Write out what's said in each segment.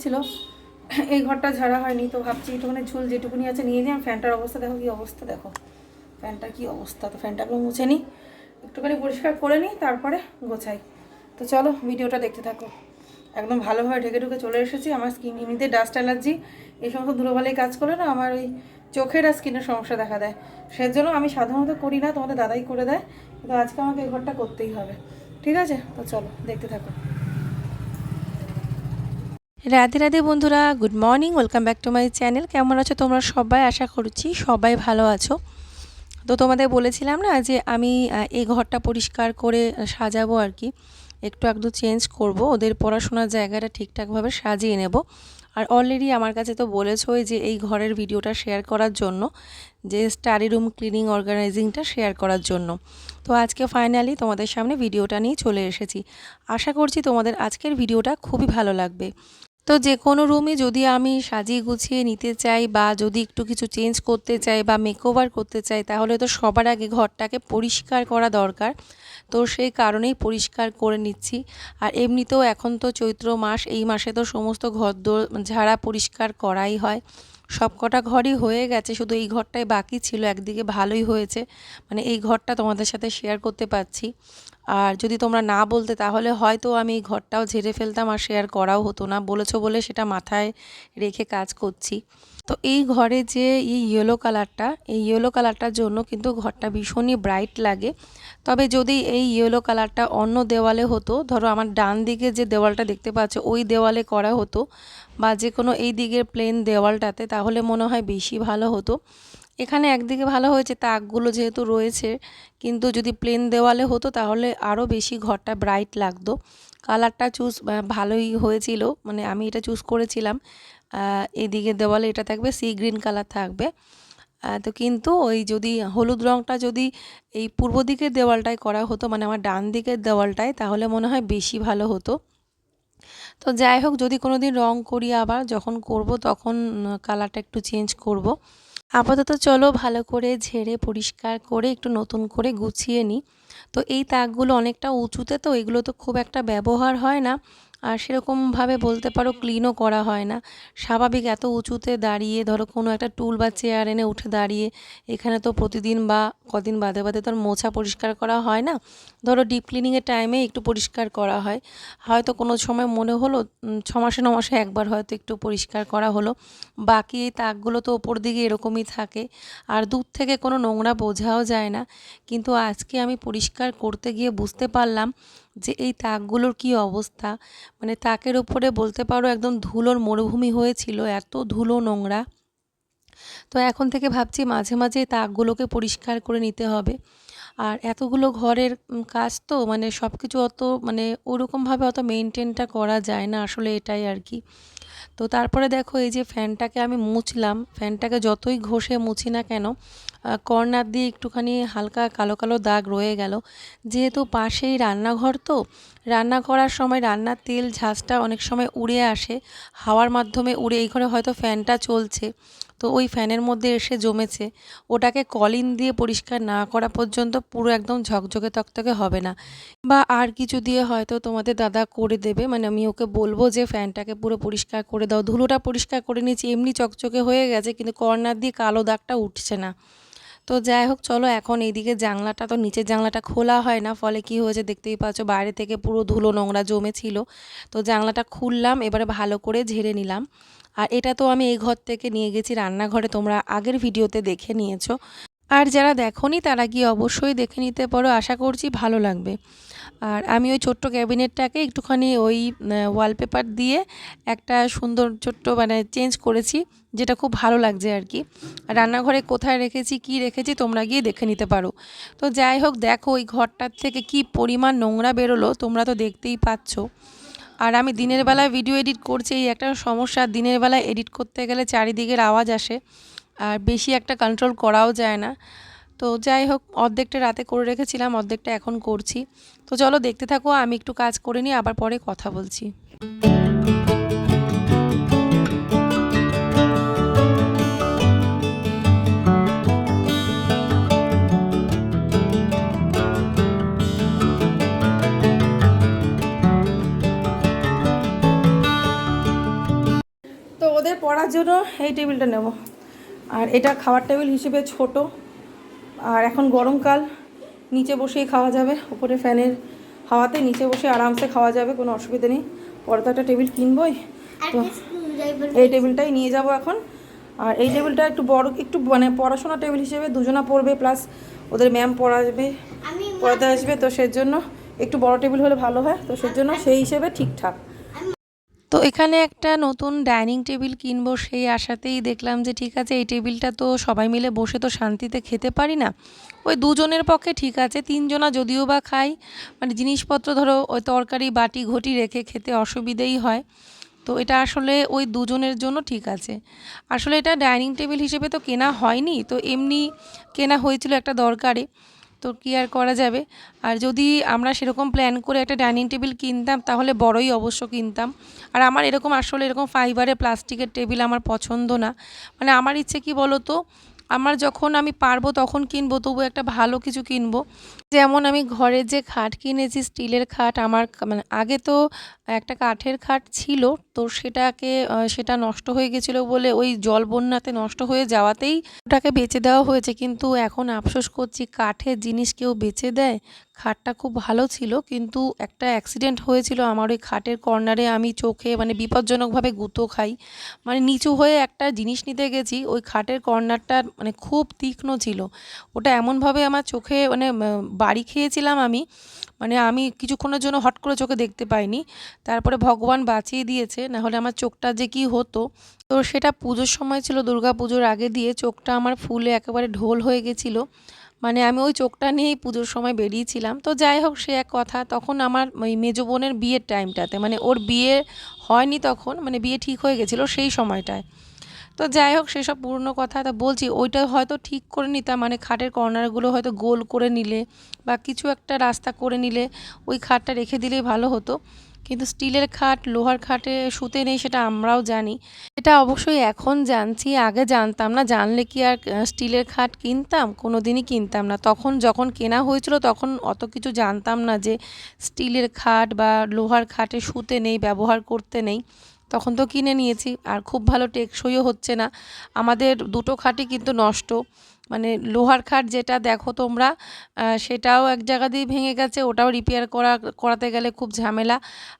গেছিল এই ঘরটা ঝাড়া হয়নি, তো ভাবছি একটুখানি ঝুল যেটুকুনি আছে নিয়ে যাই ফ্যানটার অবস্থা দেখো, কি অবস্থা দেখো। ফ্যানটার কি অবস্থা, তো ফ্যানটাগুলো মুছে নিই। একটুখানি পরিষ্কার করে নিই, তারপরে গোছাই। তো চলো, ভিডিওটা দেখতে থাকো। একদম ভালোভাবে ঢেকে ঢুকে চলে এসেছি। আমার স্কিন এমনিতে ডাস্ট অ্যালার্জি এই সমস্ত ধুলোবালি কাজ করে না, আমার ওই চোখের আর স্কিনের সমস্যা দেখা দেয়। সেজন্য আমি সাধারণত করি না, তোমাদের দাদাই করে দেয়। কিন্তু আজকে আমাকে এই ঘরটা করতেই হবে। ঠিক আছে? তো চলো, দেখতে থাকো। রাধে রাধে বন্ধুরা good morning welcome back to my channel কেমন আছো তোমরা সবাই? আশা করছি সবাই ভালো আছো। তো তোমাদের বলেছিলাম না যে আমি এই ঘরটা পরিষ্কার করে সাজাবো আর কি। একটু একটু চেঞ্জ করব, ওদের পড়াশোনার জায়গাটা ঠিকঠাকভাবে সাজিয়ে নেব। আর অলরেডি আমার কাছে তো বলেছোই যে এই ঘরের ভিডিওটা শেয়ার করার জন্য, যে স্টাডি রুম ক্লিনিং অর্গানাইজিংটা শেয়ার করার জন্য। তো আজকে ফাইনালি তোমাদের সামনে ভিডিওটা নিয়ে চলে এসেছি। আশা করছি তোমাদের আজকের ভিডিওটা খুবই ভালো লাগবে। তো যে কোনো রুমে যদি আমি সাজিয়ে গুছিয়ে নিতে চাই বা যদি একটু কিছু চেঞ্জ করতে চাই বা মেকওভার করতে চাই, তাহলে তো সবার আগে ঘরটাকে পরিষ্কার করা দরকার। তো সেই কারণেই পরিষ্কার করে নিচ্ছি। আর এমনিতেও এখন তো চৈত্র মাস, এই মাসে তো সমস্ত ঘর দোর ঝাড়া পরিষ্কার করাই হয়। সব কটা ঘরই হয়ে গেছে, শুধু এই ঘরটাই বাকি ছিল, একদিকে ভালোই হয়েছে। মানে এই ঘরটা তোমাদের সাথে শেয়ার করতে পারছি। আর যদি তোমরা না বলতে, তাহলে হয়তো আমি ঘরটাও ঝেড়ে ফেলতাম আর শেয়ার করাও হতো না। বলেছ বলে সেটা মাথায় রেখে কাজ করছি। তো এই ঘরে যে এই ইয়েলো কালারটা এই ইয়েলো কালারটার জন্য কিন্তু ঘরটা ভীষণই ব্রাইট লাগে। তবে যদি এই ইয়েলো কালারটা অন্য দেওয়ালে হতো, ধরো আমার ডান দিকে যে দেওয়ালটা দেখতে পাচ্ছ, ওই দেওয়ালে করা হতো বা যে কোনো এই দিকের প্লেন দেওয়ালটাতে, তাহলে মনে হয় বেশি ভালো হতো। এখানে একদিকে ভালো হয়েছে তাকগুলো যেহেতু রয়েছে, কিন্তু যদি প্লেন দেওয়ালে হতো তাহলে আরও বেশি ঘরটা ব্রাইট লাগতো। কালারটা চুজ ভালোই হয়েছিল মানে আমি এটা চুজ করেছিলাম। এদিকে দেওয়ালে এটা থাকবে সি গ্রিন কালার থাকবে। তো কিন্তু ওই যদি হলুদ রঙটা যদি এই পূর্ব দিকের দেওয়ালটায় করা হতো মানে আমার ডান দিকের দেওয়ালটায়, তাহলে মনে হয় বেশি ভালো হতো। তো যাই হোক, যদি কোনো দিন রঙ করি আবার, যখন করব তখন কালারটা একটু চেঞ্জ করব। আপাতত চলো ভালো করে ঝেড়ে পরিষ্কার করে একটু নতুন করে গুছিয়ে নিই। তো এই তাকগুলো অনেকটা উঁচুতে, তো এগুলো তো খুব একটা ব্যবহার হয় না। আর সেরকমভাবে বলতে পারো ক্লিনও করা হয় না। স্বাভাবিক এত উঁচুতে দাঁড়িয়ে, ধরো কোনো একটা টুল বা চেয়ার এনে উঠে দাঁড়িয়ে, এখানে তো প্রতিদিন বা কদিন বাদে বাদে তো আর মোছা পরিষ্কার করা হয় না। ধরো ডিপ ক্লিনিংয়ের টাইমে একটু পরিষ্কার করা হয়। হয়তো কোনো সময় মনে হলো ছ মাসে, ন মাসে একবার হয়তো একটু পরিষ্কার করা হলো। বাকি এই তাকগুলো তো ওপর দিকে এরকমই থাকে। আর দূর থেকে কোনো নোংরা বোঝাও যায় না। কিন্তু আজকে আমি পরিষ্কার করতে গিয়ে বুঝতে পারলাম যে এই তাকগুলোর কি অবস্থা? মানে তাকের ওপরে বলতে পারো একদম ধুলোর মরুভূমি হয়েছিল, এত ধুলো নোংরা। তো এখন থেকে ভাবছি মাঝে মাঝে তাকগুলোকে পরিষ্কার করে নিতে হবে। আর এতগুলো ঘরের কাজ তো মানে সব কিছু অত মানে ওরকমভাবে অত মেনটেনটা করা যায় না আসলে এটাই আর কি। তো তারপরে দেখো এই যে ফ্যানটাকে আমি মুছলাম। ফ্যানটাকে যতই ঘষে মুছি না কেন কর্নার দিয়ে একটুখানি হালকা কালো কালো দাগ রয়ে গেল। যেহেতু পাশেই রান্নাঘর তো রান্না করার সময় রান্নার তেল ঝাঁজটা অনেক সময় উড়ে আসে। হাওয়ার মাধ্যমে উড়ে, এই ঘরে হয়তো ফ্যানটা চলছে। তো ওই ফ্যানের মধ্যে এসে জমেছে। ওটাকে কলিন দিয়ে পরিষ্কার না করা পর্যন্ত পুরো একদম ঝকঝকে তকতকে হবে না। বা আর কিছু দিয়ে হয়তো তোমাদের দাদা করে দেবে। মানে আমি ওকে বলব যে ফ্যানটাকে পুরো পরিষ্কার করে দাও। ধুলোটা পরিষ্কার করে নিয়েছি, এমনি চকচকে হয়ে গেছে, কিন্তু কর্নার দিয়ে কালো দাগটা উঠছে না। তো যাই হোক, চলো এখন এইদিকে জানলাটা তো নিচের জানলাটা খোলা হয় না, ফলে কি হয়েছে দেখতেই পাচ্ছ, বাইরে থেকে পুরো ধুলো নোংরা জমেছিল। তো জানলাটা খুললাম, এবারে ভালো করে ঝেড়ে নিলাম। আর এটা তো আমি এই ঘর থেকে নিয়ে গেছি রান্নাঘরে, তোমরা আগের ভিডিওতে দেখে নিয়েছো। আর যারা দেখোনি, তারা গিয়ে অবশ্যই দেখে নিতে পারো, আশা করছি ভালো লাগবে। আর আমি ওই ছোট্ট ক্যাবিনেটটাকে একটুখানি ওই ওয়ালপেপার দিয়ে একটা সুন্দর ছোট্ট মানে চেঞ্জ করেছি, যেটা খুব ভালো লাগছে আর কি। রান্নাঘরে কোথায় রেখেছি, কি রেখেছি, তোমরা গিয়ে দেখে নিতে পারো। তো যাই হোক, দেখো ওই ঘরটার থেকে কি পরিমাণ নোংরা বেরোলো, তোমরা তো দেখতেই পাচ্ছ। আর আমি দিনের বেলায় ভিডিও এডিট করছি, এই একটা সমস্যা, দিনের বেলায় এডিট করতে গেলে চারিদিকের আওয়াজ আসে। আর বেশি একটা কন্ট্রোল করাও যায় না। তো যাই হোক, অর্ধেকটা রাতে করে রেখেছিলাম, অর্ধেকটা এখন করছি। তো চলো দেখতে থাকো, আমি একটু কাজ করে নিই, আবার পরে কথা বলছি। পড়ার জন্য এই টেবিলটা নেব। আর এটা খাওয়ার টেবিল হিসেবে ছোট। আর এখন গরমকাল নিচে বসেই খাওয়া যাবে উপরে ফ্যানের হাওয়াতে নিচে বসে আরামসে খাওয়া যাবে কোনো অসুবিধা নেই। পরে তো একটা টেবিল কিনবই তো এই টেবিলটাই নিয়ে যাব এখন। আর এই টেবিলটা একটু বড় একটু মানে পড়াশোনা টেবিল হিসেবে দুজনা পড়বে প্লাস ওদের ম্যাম পড়াবে পড়াতে আসবে তো সেজন্য একটু বড় টেবিল হলে ভালো হয় তো সেজন্য সেই হিসেবে ঠিকঠাক। তো এখানে একটা নতুন ডাইনিং টেবিল কিনবো, সেই আশাতেই দেখলাম যে ঠিক আছে, এই টেবিলটা তো সবাই মিলে বসে তো শান্তিতে খেতে পারি না। ওই দুজনের পক্ষে ঠিক আছে, তিনজনা যদিও বা খাই। মানে জিনিসপত্র ধরো, ওই তরকারি, বাটি, ঘটি রেখে খেতে অসুবিধেই হয়। তো এটা আসলে ওই দুজনের জন্য ঠিক আছে। আসলে এটা ডাইনিং টেবিল হিসেবে তো কেনা হয়নি, তো এমনি কেনা হয়েছিল একটা দরকারে। তো কী আর করা যাবে? আর যদি আমরা সেরকম প্ল্যান করে একটা ডাইনিং টেবিল কিনতাম, তাহলে বড়ই অবশ্য কিনতাম। আর আমার এরকম আসলে এরকম ফাইবারের প্লাস্টিকের টেবিল আমার পছন্দ না। মানে আমার ইচ্ছে কি বলো তো আমার যখন আমি পারব তখন কিনবো তবু একটা ভালো কিছু কিনবো। যেমন আমি ঘরের যে খাট কিনেছি, স্টিলের খাট, আমার মানে আগে তো একটা কাঠের খাট ছিল, তো সেটাকে সেটা নষ্ট হয়ে গেছিল বলে ওই জল বন্যাতে নষ্ট হয়ে যাওয়াতেই ওটাকে বেচে দেওয়া হয়েছে। কিন্তু এখন আফসোস করছি, কাঠের জিনিস কেউ বেচে দেয়? খাটটা খুব ভালো ছিল, কিন্তু একটা অ্যাক্সিডেন্ট হয়েছিল আমার ওই খাটের কর্নারে আমি চোখে মানে বিপজ্জনকভাবে গুঁতো খাই। মানে নিচু হয়ে একটা জিনিস নিতে গেছি, ওই খাটের কর্নারটা মানে খুব তীক্ষ্ণ ছিল। ওটা এমনভাবে আমার চোখে মানে বাড়ি খেয়েছিলাম আমি। মানে আমি কিছুক্ষণের জন্য হট করে চোখে দেখতে পাইনি। তারপরে ভগবান বাঁচিয়ে দিয়েছে না হলে আমার চোখটা যে কি হতো। তো সেটা পুজোর সময় ছিল দুর্গা পুজোর আগে দিয়ে চোখটা আমার ফুলে একেবারে ঢোল হয়ে গেছিল। মানে আমি ওই চোখটা নিয়েই পুজোর সময় বেরিয়েছিলাম। তো যাই হোক, সে এক কথা, তখন আমার ওই মেজো বোনের বিয়ের টাইমটাতে মানে ওর বিয়ে হয়নি তখন মানে বিয়ে ঠিক হয়ে গেছিল সেই সময়টায়। তো যাই হোক, সেসব পুরনো কথা তা বলছি, ওইটা হয়তো ঠিক করে নিতাম মানে খাটের কর্নারগুলো হয়তো গোল করে নিলে বা কিছু একটা রাস্তা করে নিলে ওই খাটটা রেখে দিলেই ভালো হতো। কিন্তু স্টিলের খাট, লোহার খাটে শুতে নেই সেটা আমরাও জানি। এটা অবশ্যই এখন জানছি, আগে জানতাম না। জানলে কি আর স্টিলের খাট কিনতাম? কোনো দিনই কিনতাম না। তখন যখন কেনা হয়েছিল তখন অত কিছু জানতাম না যে স্টিলের খাট বা লোহার খাটে শুতে নেই, ব্যবহার করতে নেই। তখন তো কিনে নিয়েছি। আর খুব ভালো টেকসইও হচ্ছে না। আমাদের দুটো খাটই কিন্তু নষ্ট। মানে লোহার খাট যেটা দেখো তোমরা সেটাও এক জায়গা দিয়ে ভেঙে গেছে, ওটাও রিপেয়ার করা, করাতে গেলে খুব ঝামেলা।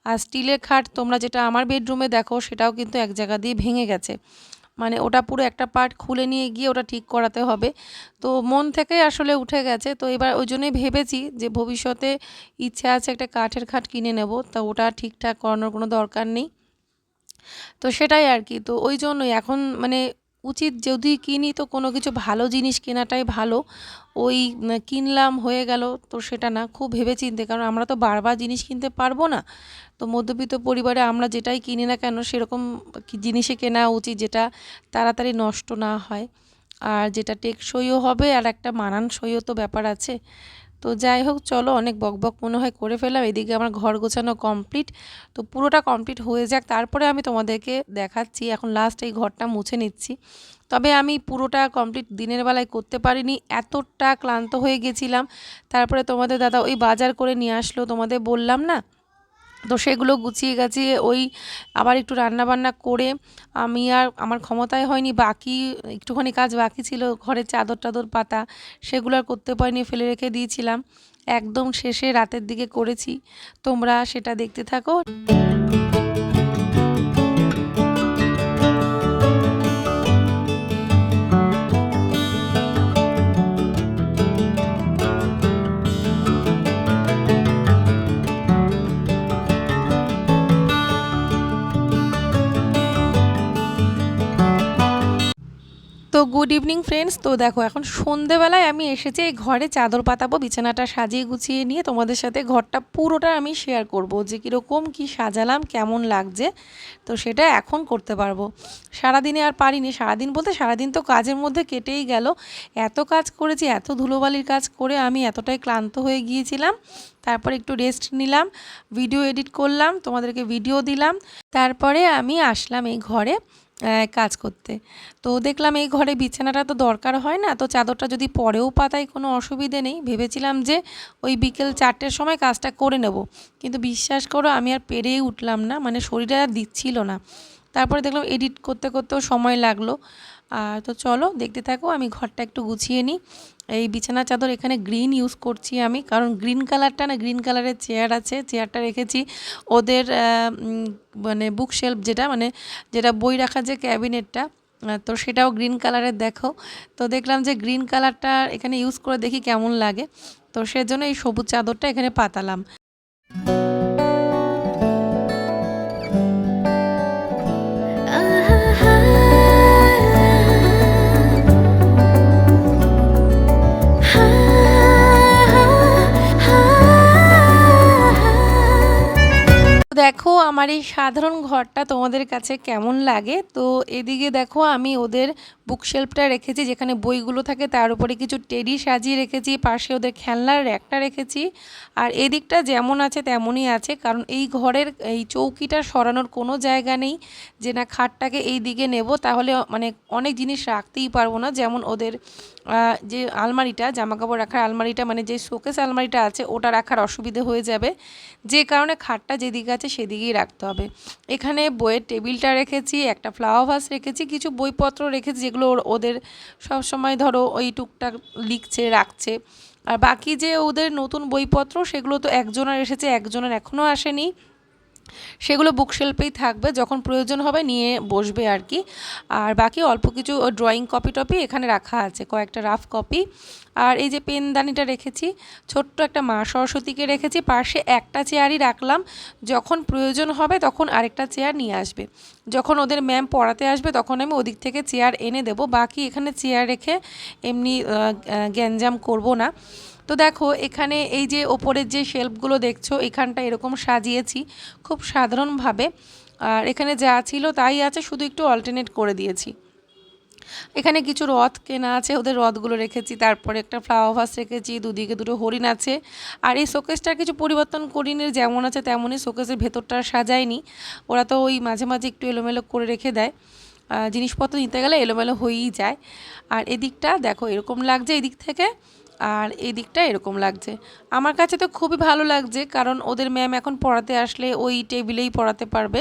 আর স্টিলের খাট তোমরা যেটা আমার বেডরুমে দেখো, সেটাও কিন্তু এক জায়গা দিয়ে ভেঙে গেছে। মানে ওটা পুরো একটা পার্ট খুলে নিয়ে গিয়ে ওটা ঠিক করাতে হবে। তো মন থেকে আসলে উঠে গেছে। তো এবার ওই জন্যই ভেবেছি যে ভবিষ্যতে ইচ্ছা আছে একটা কাঠের খাট কিনে নেব। তা ওটা ঠিকঠাক করানোর কোনো দরকার নেই। তো সেটাই আর কি। তো ওই জন্যই এখন মানে উচিত যদি কিনি তো কোনো কিছু ভালো জিনিস কেনাটাই ভালো। ওই কিনলাম, হয়ে গেল, তো সেটা না, খুব ভেবেচিন্তে, কারণ আমরা তো বারবার জিনিস কিনতে পারব না। তো মধ্যবিত্ত পরিবারে আমরা যেটাই কিনি না কেন, সেরকম কি জিনিসই কেনা উচিত যেটা তাড়াতাড়ি নষ্ট না হয়। আর যেটা টেকসইও হবে, আর একটা মানানসইও তো ব্যাপার আছে। তো যাই হোক, চলো অনেক বকবক মনে হয় করে ফেলাম এদিকে আমার ঘর গোছানো কমপ্লিট তো পুরোটা কমপ্লিট হয়ে যাক। তারপরে আমি তোমাদেরকে দেখাচ্ছি। এখন লাস্ট এই ঘরটা মুছে নিচ্ছি। তবে আমি পুরোটা কমপ্লিট দিনের বেলায় করতে পারিনি। এতটা ক্লান্ত হয়ে গেছিলাম। তারপরে তোমাদের দাদা ওই বাজার করে নিয়ে আসলো। তোমাদের বললাম না তো সেগুলো গুছিয়ে গাছিয়ে ওই আবার একটু রান্না বান্না করে আমি আর আমার ক্ষমতায় হয়নি, বাকি একটুখানি কাজ বাকি ছিল, ঘরের চাদর টাদর পাতা সেগুলো আর করতে পারিনি, ফেলে রেখে দিয়েছিলাম। একদম শেষে রাতের দিকে করেছি, তোমরা সেটা দেখতে থাকো। তো গুড ইভিনিং ফ্রেন্ডস তো দেখো, এখন সন্ধেবেলায় আমি এসেছি এই ঘরে, চাদর পাতাবো, বিছানাটা সাজিয়ে গুছিয়ে নিয়ে তোমাদের সাথে ঘরটা পুরোটা আমি শেয়ার করব, যে কীরকম কি সাজালাম, কেমন লাগছে, তো সেটা এখন করতে পারব। সারাদিনে আর পারিনি, সারাদিন বলতে সারাদিন তো কাজের মধ্যে কেটেই গেল। এত কাজ করেছি, এত ধুলোবালির কাজ করে আমি এতটাই ক্লান্ত হয়ে গিয়েছিলাম। তারপর একটু রেস্ট নিলাম ভিডিও এডিট করলাম, তোমাদেরকে ভিডিও দিলাম। তারপরে আমি আসলাম এই ঘরে। কাজ করতে। তো দেখলাম এই ঘরে বিছানাটা তো দরকার হয় না, তো চাদরটা যদি পরেও পাতায় কোনো অসুবিধে নেই, ভেবেছিলাম যে ওই বিকেল চারটের সময় কাজটা করে নেব। কিন্তু বিশ্বাস করো, আমি আর পেরেই উঠলাম না মানে শরীরে আর দিচ্ছিল না। তারপরে দেখলাম এডিট করতে করতেও সময় লাগল। আর তো চলো দেখতে থাকো, আমি ঘরটা একটু গুছিয়ে নিই। এই বিছানা চাদর এখানে গ্রিন ইউজ করছি আমি, কারণ গ্রিন কালারটা না গ্রিন কালারের চেয়ার আছে চেয়ারটা রেখেছি। ওদের মানে বুক শেলফ যেটা মানে যেটা বই রাখার যে ক্যাবিনেটটা তো সেটাও গ্রিন কালারের দেখো। তো দেখলাম যে গ্রিন কালারটা এখানে ইউজ করে দেখি কেমন লাগে। তো সেজন্য এই সবুজ চাদরটা এখানে পাতালাম। দেখো আমার এই সাধারণ ঘরটা তোমাদের কাছে কেমন লাগে? তো এদিকে দেখো আমি ওদের বুকশেলফটা রেখেছি, যেখানে বইগুলো থাকে তার উপরে কিছু টেডি সাজিয়ে রেখেছি, পাশে ওদের খেলনার র্যাকটা রেখেছি। আর এদিকটা যেমন আছে তেমনই আছে, কারণ এই ঘরের এই চৌকিটা সরানোর কোনো জায়গা নেই। যে না খাটটাকে এই দিকে নেব, তাহলে মানে অনেক জিনিস রাখতেই পারব না। যেমন ওদের যে আলমারিটা, জামাকাপড় রাখার আলমারিটা মানে যে শোকেস আলমারিটা আছে, ওটা রাখার অসুবিধে হয়ে যাবে। যে কারণে খাটটা যেদিকে আছে সেদিকেই রাখতে হবে। এখানে বইয়ের টেবিলটা রেখেছি, একটা ফ্লাওয়ার ভাস রেখেছি, কিছু বইপত্র রেখেছি যেগুলো ওদের সব সময় ধরো ওই টুকটাক লিখছে, রাখছে। আর বাকি যে ওদের নতুন বইপত্র সেগুলো তো একজনের এসেছে, একজনের এখনও আসেনি। সেগুলো বুকশেলফেই থাকবে, যখন প্রয়োজন হবে নিয়ে বসবে আর কি। আর বাকি অল্প কিছু ড্রয়িং কপি টপি এখানে রাখা আছে, কয়েকটা রাফ কপি। আর এই যে পেনদানিটা রেখেছি, ছোট্ট একটা মা সরস্বতীকে রেখেছি, পাশে একটা চেয়ারই রাখলাম, যখন প্রয়োজন হবে তখন আরেকটা চেয়ার নিয়ে আসবে। যখন ওদের ম্যাম পড়াতে আসবে তখন আমি ওদিক থেকে চেয়ার এনে দেবো, বাকি এখানে চেয়ার রেখে এমনি গ্যাঞ্জাম করব না। তো দেখো, এখানে এই যে ওপরের যে শেলফগুলো দেখছ, এখানটা এরকম সাজিয়েছি খুব সাধারণভাবে। আর এখানে যা ছিল তাই আছে, শুধু একটু অল্টারনেট করে দিয়েছি। এখানে কিছু রথ কেনা আছে, ওদের রথগুলো রেখেছি, তারপরে একটা ফ্লাওয়ার ভাস রেখেছি, দুদিকে দুটো হরিণ আছে। আর এই শোকেসটার কিছু পরিবর্তন করিনি, যেমন আছে তেমনই শোকেসের ভেতরটা সাজায়নি। ওরা তো ওই মাঝে মাঝে একটু এলোমেলো করে রেখে দেয়। জিনিসপত্র নিতে গেলে এলোমেলো হয়েই যায়। আর এদিকটা দেখো, এরকম লাগছে এদিক থেকে। আর এই দিকটা এরকম লাগছে। আমার কাছে তো খুবই ভালো লাগছে, কারণ ওদের ম্যাম এখন পড়াতে আসলে ওই টেবিলেই পড়াতে পারবে।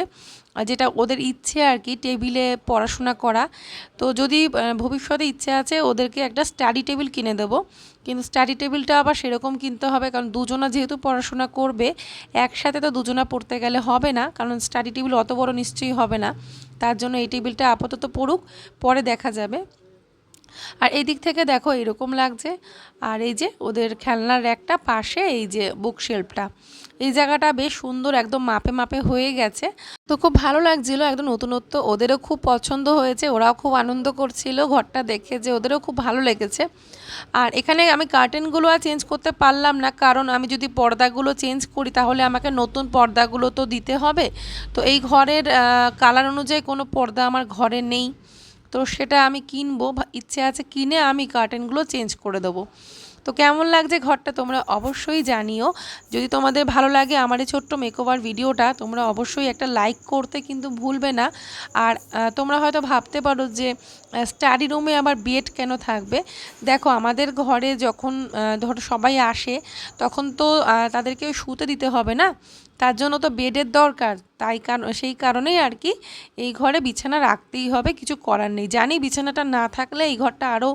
যেটা ওদের ইচ্ছে আর কি টেবিলে পড়াশোনা করা। তো যদি ভবিষ্যতে ইচ্ছে আছে, ওদেরকে একটা স্টাডি টেবিল কিনে দেবো। কিন্তু স্টাডি টেবিলটা আবার সেরকম কিনতে হবে, কারণ দুজনা যেহেতু পড়াশোনা করবে, একসাথে তো দুজনা পড়তে গেলে হবে না। কারণ স্টাডি টেবিল অত বড় নিশ্চয়ই হবে না। তার জন্য এই টেবিলটা আপাতত পড়ুক, পরে দেখা যাবে। আর এই দিক থেকে দেখো এরকম লাগছে। আর এই যে ওদের খেলনার একটা পাশে এই যে বুক শেলফটা এই জায়গাটা বেশ সুন্দর একদম মাপে মাপে হয়ে গেছে। তো খুব ভালো লাগছিল, একদম নতুনত্ব ওদেরও খুব পছন্দ হয়েছে, ওরাও খুব আনন্দ করছিল ঘরটা দেখে যে ওদেরও খুব ভালো লেগেছে। আর এখানে আমি কার্টেনগুলো আর চেঞ্জ করতে পারলাম না, কারণ আমি যদি পর্দাগুলো চেঞ্জ করি তাহলে আমাকে নতুন পর্দাগুলো তো দিতে হবে। তো এই ঘরের কালার অনুযায়ী কোনো পর্দা আমার ঘরে নেই। তো সেটা আমি কিনবো ইচ্ছে আছে কিনে আমি কার্টেনগুলো চেঞ্জ করে দেবো। তো কেমন লাগছে ঘরটা তোমরা অবশ্যই জানিও। যদি তোমাদের ভালো লাগে আমার এই ছোট্ট মেকওভার ভিডিওটা, তোমরা অবশ্যই একটা লাইক করতে কিন্তু ভুলবে না। আর তোমরা হয়তো ভাবতে পারো যে স্টাডি রুমে আবার বেড কেন থাকবে? দেখো, আমাদের ঘরে যখন ধরো সবাই আসে, তখন তো তাদেরকে শুতে দিতে হবে না? তার জন্য তো বেডের দরকার। তাই কারণ, সেই কারণেই আর কি এই ঘরে বিছানা রাখতেই হবে, কিছু করার নেই। জানি বিছানাটা না থাকলে এই ঘরটা আরও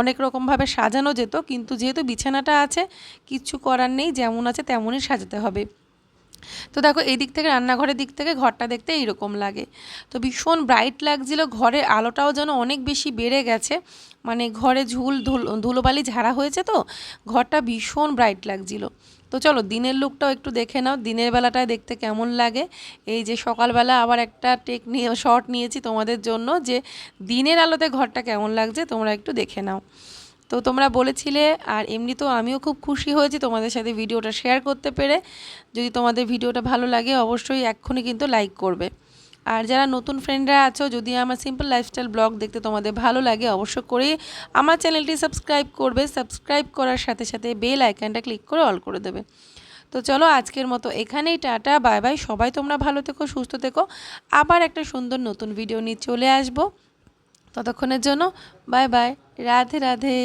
অনেক রকমভাবে সাজানো যেত, কিন্তু যেহেতু বিছানাটা আছে কিচ্ছু করার নেই, যেমন আছে তেমনই সাজাতে হবে। তো দেখো এই দিক থেকে, রান্নাঘরের দিক থেকে, ঘরটা দেখতে এইরকম লাগে। তো ভীষণ ব্রাইট লাগছিল, ঘরের আলোটাও যেন অনেক বেশি বেড়ে গেছে। মানে ঘরে ঝুল ধুল, ধুলোবালি ঝাড়া হয়েছে তো, ঘরটা ভীষণ ব্রাইট লাগছিল। তো চলো, দিনের লুকটাও একটু দেখে নাও, দিনের বেলাটায় দেখতে কেমন লাগে। এই যে সকালবেলা আবার একটা টেক নিয়ে শর্ট নিয়েছি তোমাদের জন্য যে, দিনের আলোতে ঘরটা কেমন লাগছে তোমরা একটু দেখে নাও। তো তোমরা বলেছিলে, আর এমনি তো আমিও খুব খুশি হয়েছি তোমাদের সাথে ভিডিওটা শেয়ার করতে পেরে। যদি তোমাদের ভিডিওটা ভালো লাগে, অবশ্যই এক্ষুনি কিন্তু লাইক করবে। আর যারা নতুন ফ্রেন্ডরা আছো, যদি আমার সিম্পল লাইফস্টাইল ব্লগ দেখতে তোমাদের ভালো লাগে অবশ্য করে আমার চ্যানেলটি সাবস্ক্রাইব করবে। সাবস্ক্রাইব করার সাথে সাথে বেল আইকনটা ক্লিক করে অল করে দেবে। তো চলো আজকের মতো এখানেই টাটা বাই বাই সবাই তোমরা ভালো থেকো, সুস্থ থেকো। আবার একটা সুন্দর নতুন ভিডিও নিয়ে চলে আসব। ততক্ষণের জন্য বাই বাই রাধে রাধে।